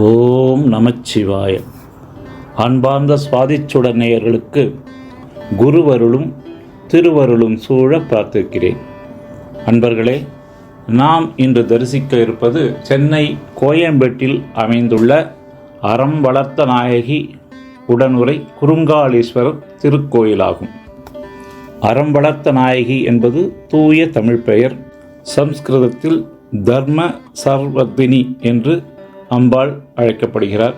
ஓம் நமச்சிவாய. அன்பார்ந்த சுவாதிச்சுடனேயர்களுக்கு குருவருளும் திருவருளும் சூழ பிரார்த்திக்கிறேன். அன்பர்களே நாம் இன்று தரிசிக்க இருப்பது சென்னை கோயம்பேட்டில் அமைந்துள்ள அறம் வளர்த்த நாயகி உடனுரை குறுங்காலீஸ்வரர் திருக்கோயிலாகும். அறம் வளர்த்த நாயகி என்பது தூய தமிழ் பெயர். சம்ஸ்கிருதத்தில் தர்ம சர்வத்தினி என்று அம்பாள் அழைக்கப்படுகிறார்.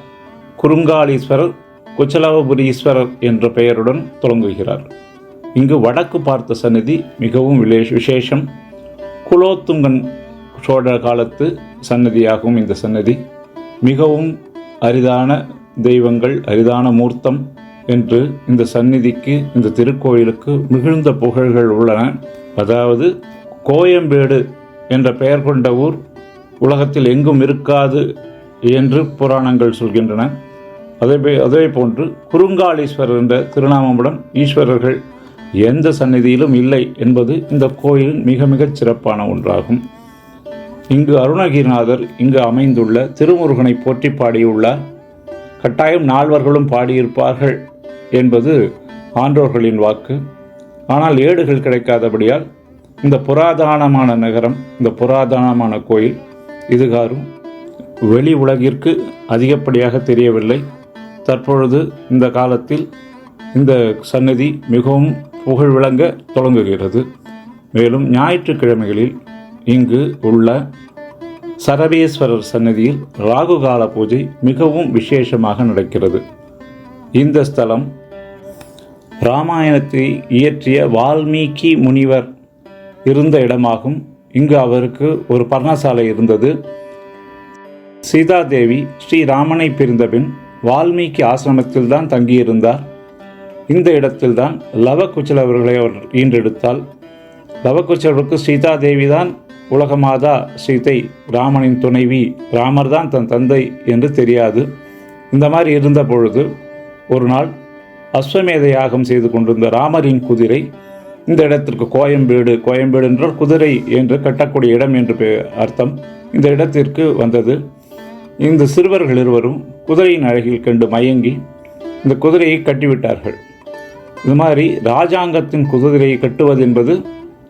குறுங்காலீஸ்வரர் குச்சலாவபுரீஸ்வரர் என்ற பெயருடன் தொடங்குகிறார். இங்கு வடக்கு பார்த்த சந்நிதி மிகவும் விலே- விசேஷம். குலோத்துங்கன் சோழ காலத்து சன்னதியாகும் இந்த சன்னதி மிகவும் அரிதான தெய்வங்கள் அரிதான மூர்த்தம் என்று இந்த சந்நிதிக்கு இந்த திருக்கோயிலுக்கு மிகுந்த புகழ்கள் உள்ளன. அதாவது கோயம்பேடு என்ற பெயர் கொண்ட ஊர் உலகத்தில் எங்கும் இருக்காது என்று புராணங்கள் சொல்கின்றன. அதே அதே போன்று குறுங்காலீஸ்வரர் என்ற திருநாமமுடன் ஈஸ்வரர்கள் எந்த சந்நிதியிலும் இல்லை என்பது இந்த கோயிலின் மிக மிகச் சிறப்பான ஒன்றாகும். இங்கு அருணகிரிநாதர் இங்கு அமைந்துள்ள திருமுருகனை போற்றி பாடியுள்ளார் கட்டாயம் நால்வர்களும் பாடியிருப்பார்கள் என்பது ஆன்றோர்களின் வாக்கு. ஆனால் ஏடுகள் கிடைக்காதபடியால் இந்த புராதனமான நகரம் இந்த புராதனமான கோயில் இதுகாரும் வெளி உலகிற்கு அதிகப்படியாக தெரியவில்லை. தற்பொழுது இந்த காலத்தில் இந்த சன்னதி மிகவும் புகழ் விளங்க தொடங்குகிறது. மேலும் ஞாயிற்றுக்கிழமைகளில் இங்கு உள்ள சரவேஸ்வரர் சன்னதியில் ராகுகால பூஜை மிகவும் விசேஷமாக நடக்கிறது. இந்த ஸ்தலம் ராமாயணத்தை இயற்றிய வால்மீகி முனிவர் இருந்த இடமாகும். இங்கு அவருக்கு ஒரு பர்ணசாலை இருந்தது. சீதாதேவி ஸ்ரீராமனை பிரிந்தபின் வால்மீகி ஆசிரமத்தில் தான் தங்கியிருந்தார். இந்த இடத்தில்தான் லவகுச்சலவர்களை அவர் ஈன்றெடுத்தால் லவகுச்சலருக்கு சீதாதேவி தான் உலகமாதா சீதை ராமனின் துணைவி ராமர் தான் தன் தந்தை என்று தெரியாது. இந்த மாதிரி இருந்த பொழுது ஒரு நாள் அஸ்வமேத யாகம் செய்து கொண்டிருந்த ராமரின் குதிரை இந்த இடத்திற்கு கோயம்பேடு கோயம்பேடு என்றால் குதிரை என்று கட்டக்கூடிய இடம் என்று பெ- அர்த்தம். இந்த இடத்திற்கு வந்தது இந்த சிறுவர்கள் இருவரும் குதிரையின் அழகில் கண்டு மயங்கி இந்த குதிரையை கட்டிவிட்டார்கள். இது மாதிரி ராஜாங்கத்தின் குதிரையை கட்டுவது என்பது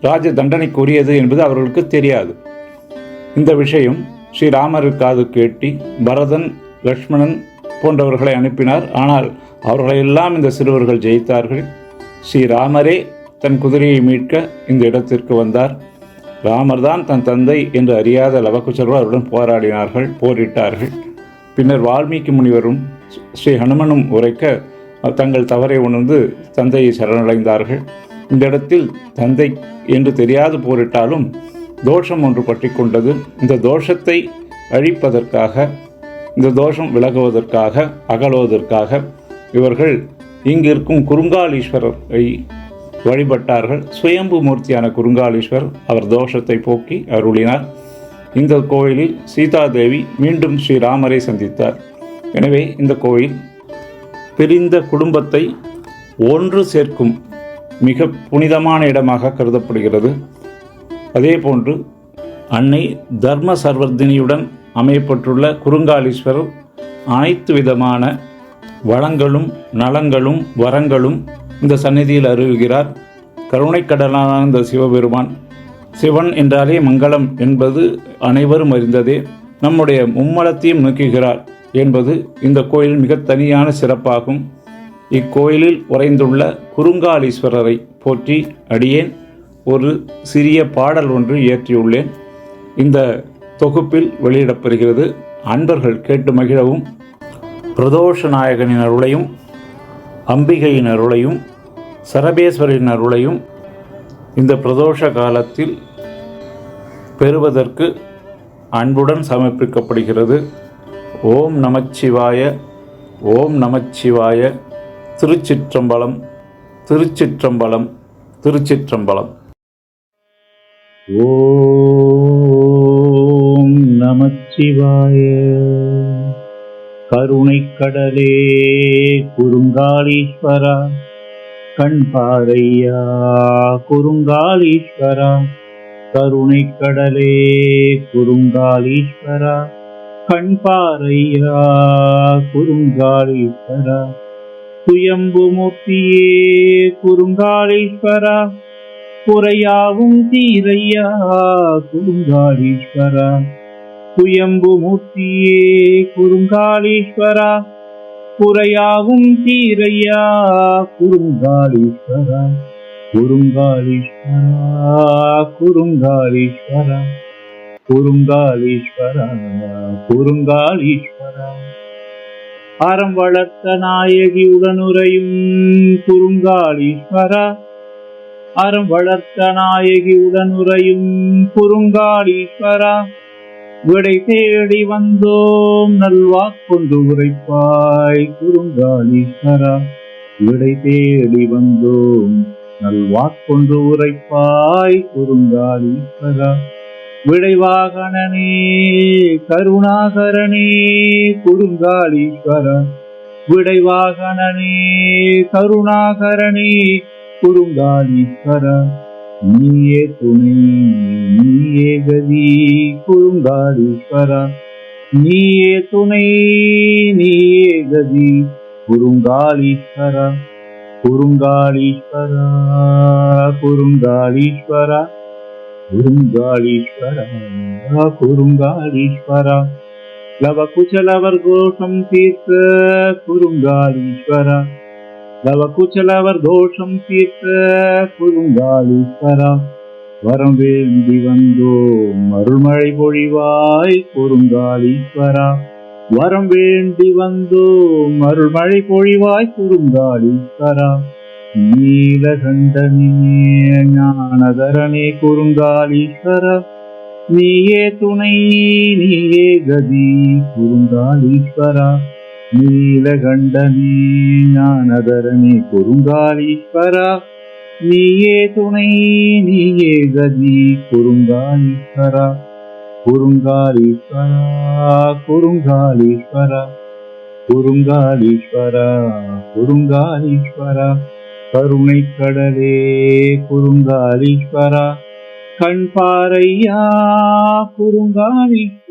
ராஜ தண்டனைக்குரியது என்பது அவர்களுக்கு தெரியாது. இந்த விஷயம் ஸ்ரீராமர் காது கேட்டி பரதன் லக்ஷ்மணன் போன்றவர்களை அனுப்பினார். ஆனால் அவர்களையெல்லாம் இந்த சிறுவர்கள் ஜெயித்தார்கள். ஸ்ரீராமரே தன் குதிரையை மீட்க இந்த இடத்திற்கு வந்தார். ராமர் தான் தன் தந்தை என்று அறியாத லவகுச்சர்கள் அவருடன் போராடினார்கள் போரிட்டார்கள். பின்னர் வால்மீகி முனிவரும் ஸ்ரீ ஹனுமனும் உரைக்க தங்கள் தவறை உணர்ந்து தந்தையை சரணடைந்தார்கள். இந்த இடத்தில் தந்தை என்று தெரியாது போரிட்டாலும் தோஷம் ஒன்று பற்றி கொண்டது இந்த தோஷத்தை அழிப்பதற்காக இந்த தோஷம் விலகுவதற்காக அகலுவதற்காக இவர்கள் இங்கிருக்கும் குறுங்காலீஸ்வரரை வழிபட்டார்கள். சுயம்பு மூர்த்தியான குருங்காலீஸ்வர் அவர் தோஷத்தை போக்கி அருளினார். இந்த கோயிலில் சீதாதேவி மீண்டும் ஸ்ரீராமரை சந்தித்தார். எனவே இந்த கோயில் பிரிந்த குடும்பத்தை ஒன்று சேர்க்கும் மிக புனிதமான இடமாக கருதப்படுகிறது. அதேபோன்று அன்னை தர்ம சர்வர்தினியுடன் அமையப்பட்டுள்ள குறுங்காலீஸ்வரர் அனைத்து விதமான வளங்களும் நலங்களும் வரங்களும் இந்த சந்நிதியில் அருள்கிறார். கருணைக்கடலான இந்த சிவபெருமான் சிவன் என்றாலே மங்களம் என்பது அனைவரும் அறிந்ததே. நம்முடைய மும்மலத்தையும் நோக்குகிறார் என்பது இந்த கோயில் மிக தனியான சிறப்பாகும். இக்கோயிலில் உறைந்துள்ள குறுங்காலீஸ்வரரை போற்றி அடியேன் ஒரு சிறிய பாடல் ஒன்று இயற்றியுள்ளேன். இந்த தொகுப்பில் வெளியிடப்படுகிறது அன்பர்கள் கேட்டு மகிழவும் பிரதோஷ நாயகனின் அருளையும் அம்பிகையின் அருளையும் சரபேஸ்வரின் அருளையும் இந்த பிரதோஷ காலத்தில் பெறுவதற்கு அன்புடன் சமர்ப்பிக்கப்படுகிறது. ஓம் நமச்சிவாய ஓம் நமச்சிவாய திருச்சிற்றம்பலம் திருச்சிற்றம்பலம் திருச்சிற்றம்பலம். ஓம் நமச்சிவாய கருணைக்கடலே குறுங்காலீஸ்வரா கண் பாரையா குறுங்காலீஸ்வரா கருணை கடலே குறுங்காலீஸ்வரா கண் பாறையா குறுங்காலீஸ்வரா சுயம்பு மூர்த்தியே குறுங்காலீஸ்வரா குறையாவும் தீரையா குறுங்காலீஸ்வரா சுயம்பு மூர்த்தியே குறுங்காலீஸ்வரா குறையாவும் தீரையா? குறுங்காலீஸ்வரா குறுங்காலீஸ்வரா குறுங்காலீஸ்வரா குறுங்காலீஸ்வரா குறுங்காலீஸ்வரா. அறம் வளர்த்த நாயகி உடனுரையும் குறுங்காலீஸ்வரா. அறம் வளர்த்த நாயகி உடனுரையும் குறுங்காலீஸ்வரா. விடை தேடி வந்தோம் நல்வாக்கொண்டு உரைப்பாய் குறுங்காலீஸ்வரா விடை தேடி வந்தோம் நல்வாக்கொண்டு உரைப்பாய் குறுங்காலீஸ்வரா விடைவாகணனே கருணாகரனே குறுங்காலீஸ்வரா விடைவாகணனே கருணாகரனே குறுங்காலீஸ்வரா நீயே துணை நீயே கதி குறுங்காலீஸ்வரா. நீயே துணை நீயே கதி குறுங்காலீஸ்வரா. குறுங்காலீஸ்வரா குறுங்காலீஸ்வரா. குறுங்காலீஸ்வரா குறுங்காலீஸ்வரா. லவ குச்சலவர் கோஷம் தீர்த்த குறுங்காலீஸ்வரா. லவ குச்சலவர் தோஷம் தீர்த்த குறுங்காலீஸ்வரா வரம் வேண்டி வந்தோம் அருள்மழை பொழிவாய் குறுங்காலீஸ்வரா வரம் வேண்டி வந்தோம் அருள்மழை பொழிவாய் குறுங்காலீஸ்வரா நீலகண்டனே ஞானதரனே குறுங்காலீஸ்வரா நீயே துணை நீயே கதி குறுங்காலீஸ்வரா நீலகண்டனே ஞானதரனே குறுங்காலீஸ்வரா நீயே துணை நீயே கதி குறுங்காலீஸ்வரா குறுங்காலீஸ்வரா குறுங்காலீஸ்வரா குறுங்காலீஸ்வரா குறுங்காலீஸ்வரா கருணை கடலே குறுங்காலீஸ்வரா கண் பாறையா குறுங்காலீஸ்வரா